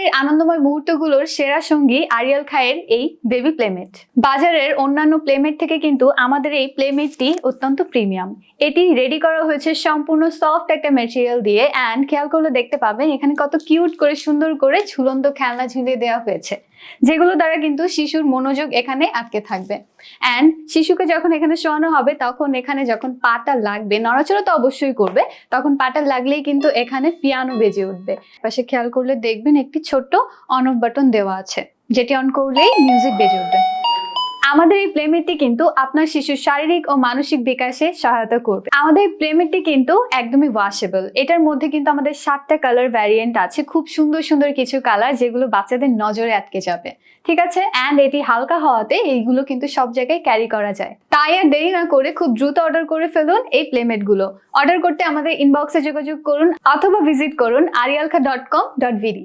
সোনামণির আনন্দময় মুহূর্তগুলোর সেরা সঙ্গী আরিয়াল খায়ের এই বেবি প্লেমেট। বাজারের অন্যান্য প্লেমেট থেকে কিন্তু আমাদের এই প্লেমেটটি অত্যন্ত প্রিমিয়াম। এটি রেডি করা হয়েছে সম্পূর্ণ সফট একটা মেটেরিয়াল দিয়ে অ্যান্ড খেয়াল করলে দেখতে পাবেন এখানে কত কিউট করে সুন্দর করে ঝুলন্ত খেলনা ঝুলিয়ে দেওয়া হয়েছে। যেগুলো দ্বারা কিন্তু শিশুর মনোযোগ এখানে আটকে থাকবে। অ্যান্ড শিশুকে যখন এখানে শোয়ানো হবে, তখন এখানে যখন পাটা লাগবে, নড়াচড়া তো অবশ্যই করবে, তখন পাটা লাগলেই কিন্তু এখানে পিয়ানো বেজে উঠবে। পাশে খেয়াল করলে দেখবেন একটি ছোট্ট অন অফ বাটন দেওয়া আছে, যেটি অন করলেই মিউজিক বেজে উঠবে। আমাদের এই প্লেমেটটি কিন্তু আপনার শিশুর শারীরিক ও মানসিক বিকাশে সহায়তা করবে। আমাদের এই প্লেমেটটি কিন্তু একদমই ওয়াশেবল এটার মধ্যে কিন্তু আমাদের সাতটা কালার ভ্যারিয়েন্ট আছে। খুব সুন্দর সুন্দর কিছু কালার যেগুলো বাচ্চাদের নজরে আটকে যাবে। ঠিক আছে? অ্যান্ড এটি হালকা হওয়াতে এইগুলো কিন্তু সব জায়গায় ক্যারি করা যায়। তাই আর দেরি না করে খুব দ্রুত অর্ডার করে ফেলুন এই প্লেমেটগুলো। অর্ডার করতে আমাদের ইনবক্সে যোগাযোগ করুন অথবা ভিজিট করুন আরিয়ালখা ডট কম ডট ভিডি